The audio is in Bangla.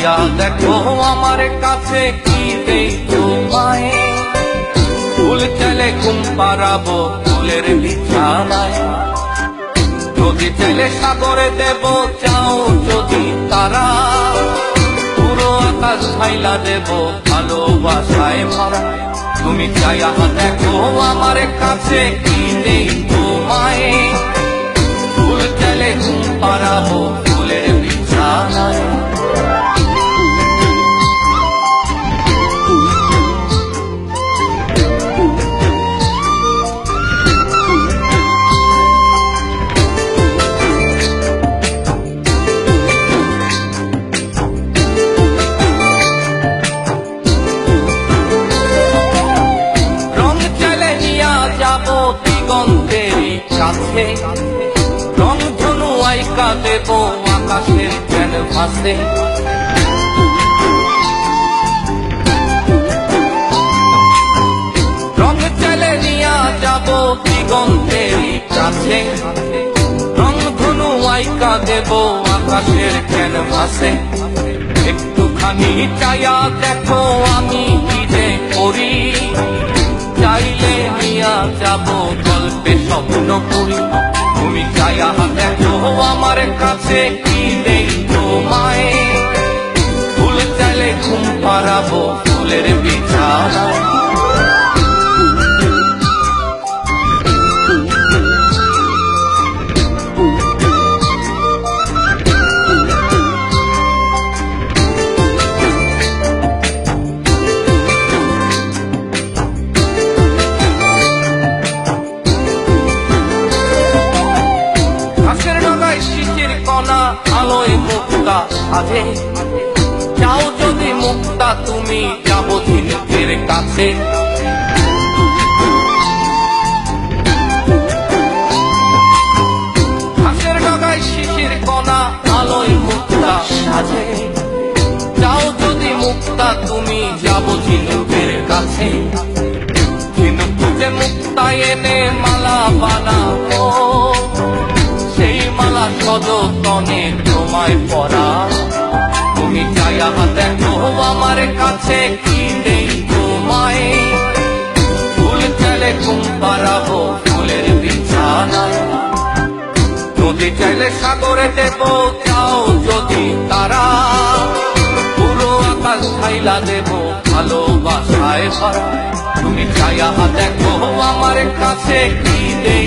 ছায়া দেখো আমার কাছে কি দেই মায়ে ফুল চলে ঘুম পাড়াবো ফুলের বিছানায়। যদি চলে সাগরে দেব, চাও যদি তারা। পুরো আকাশ ফাইলা দেব ভালোবাসায় ভরা। তুমি চাইয়া দেখো আমার কাছে কি দেখো মায়ে কাছে রং ধনু আইকা দেব আকাশের ক্যানভাসে রং চলে নিয়া যাব দিগন্তের কাছে। রং ধনু আইকা দেব আকাশের ক্যানভাসে একটুখানি চায়া দেখো আমি স্বপ্ন করি। তুমি চায়া দেখো আমার কাছে কি নেই তোমায়। সাজে চাও যদি মুক্তা, তুমি যাব ঝিনুকের কাছে। ঘাসের যদি মুক্তা, তুমি যাব ঝিনুকের কাছে। ঝিনুক খুঁজে মুক্তা এনে মালা বানাবো। সযতনে তোমায় পরা তুমি চাইয়া দেখো, আমার কাছে কি নেই তোমায়। ফুল চাইলে ঘুম ফুলের বিছানায়। নদী চাইলে সাগরে দেব, চাও যদি তারা। পুরো আকাশ খাইলা দেব ভালোবাসায় ভরা। তুমি চাইয়া দেখো, আমার কাছে কি নেই